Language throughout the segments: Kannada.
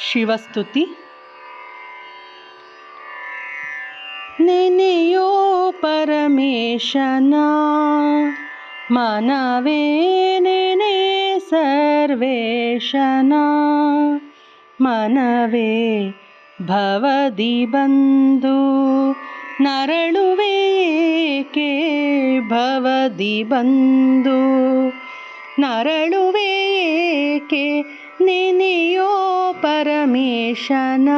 ಶಿವಸ್ತುತಿ. ನೆನೆಯೋ ಪರಮೇಶನ ಮನವೇ ನೆನೆ ಸರ್ವೇಶನ ಮನವೇ ಭವದಿ ಬಂದು ನರಳುವೇಕೆ ಭವದಿ ಬಂದು ನರಳುವೇಕೆ ನೆನೆಯೋ ಪರಮೇಶನ,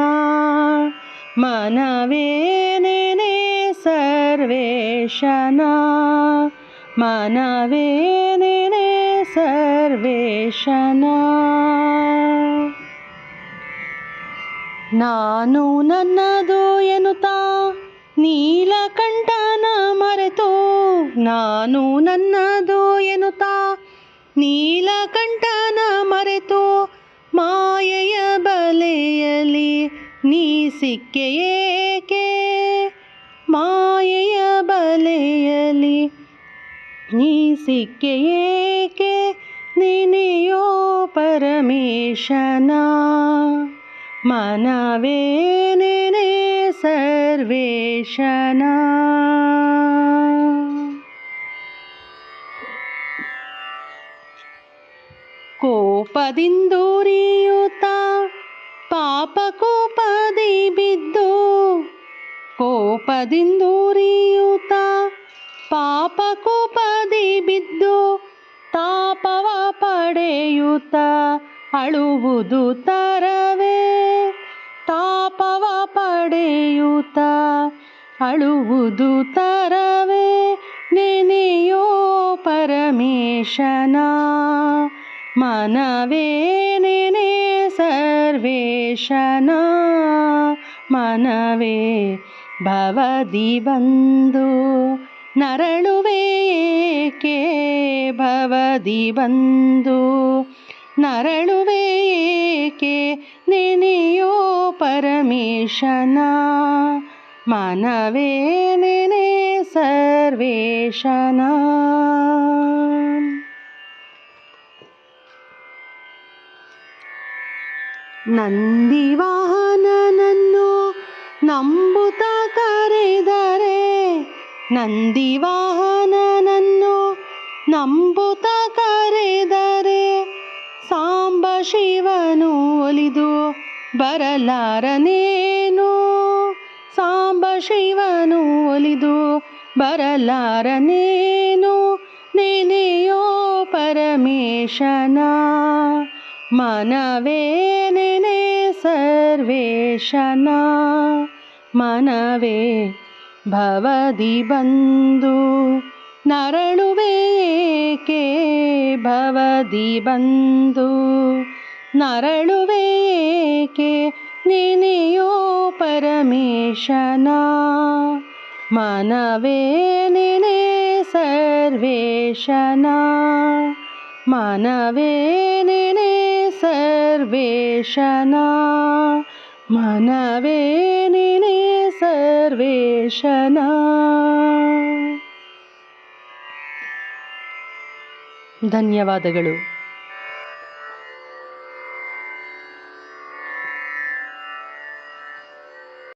ಮನವೇ ನೆನೆ ಸರ್ವೇಶನ, ಮನವೇ ನೆನೆ ಸರ್ವೇಶನ. ನಾನು ನನ್ನದು ಎನ್ನುತ್ತಾ ನೀಲಕಂಠನ ಮರೆತು, ನಾನು ನನ್ನದು ಎನ್ನುತ್ತಾ ನೀಲಕಂಠನ ಮರೆತು ನೀ ಸಿಕ್ಕೆಯೇಕೆ ಮಾಯೆಯ ಬಲೆಯಲಿ ನೀ ಸಿಕ್ಕೆಯೇಕೆ ನಿನೆಯೋ ಪರಮೇಶನ ಮನವೇ ನೆನೆ ಸರ್ವೇಶನ. ಕೋಪದಿಂದೂರಿಯುತ್ತ ಕೋಪದಿಂದೂರಿಯುತ್ತ ಪಾಪ ಕೋಪದಿ ಬಿದ್ದು ತಾಪವ ಪಡೆಯುತ್ತ ಅಳುವುದು ತರವೇ. ತಾಪವ ಪಡೆಯುತ್ತ ಅಳುವುದು ತರವೇ. ನೆನೆಯೋ ಪರಮೇಶನ ಮನವೇ ನೆನೆ ಸರ್ವೇಶನ ಮನವೇ ಭವದಿ ಬಂದು ನರಳುವೇಕೆ ಭವದಿ ಬಂದು ನರಳುವೇಕೆ ನೆನೆಯೋ ಪರಮೇಶನ ಮನವೇ ನೆನೆ ಸರ್ವೇಶನ. ನಂದಿವಾಹನನನ್ನು ವಾಹನನನ್ನು ಕರೆದರೆ ನಂದಿವಾಹನನನ್ನು ನಂಬುತ್ತ ಕರೆದರೆ ಸಾಂಬ ಶಿವನು ಒಲಿದು ಬರಲಾರನೇನು? ಸಾಂಬ ಶಿವನು ಒಲಿದು ಬರಲಾರನೇನು? ನೆನೆಯೋ ಪರಮೇಶನ ಮನವೇ ನೆನೆ ಸರ್ವೇಶನ ಮನವೇ ಭವದಿ ಬಂದು ನರಳುವೇಕೆ ಭವದಿ ಬಂದು ನರಳುವೇಕೆ ನಿನೆಯೋ ಪರಮೇಶನ ಮನವೇ ನಿನೆ ಸರ್ವೇಶನ ಮನವೇ ನಿನೆ ಸರ್ವೇಶನ ಮನವೇ ನೆನೆ ಸರ್ವೇಶನ ಧನ್ಯವಾದಗಳು.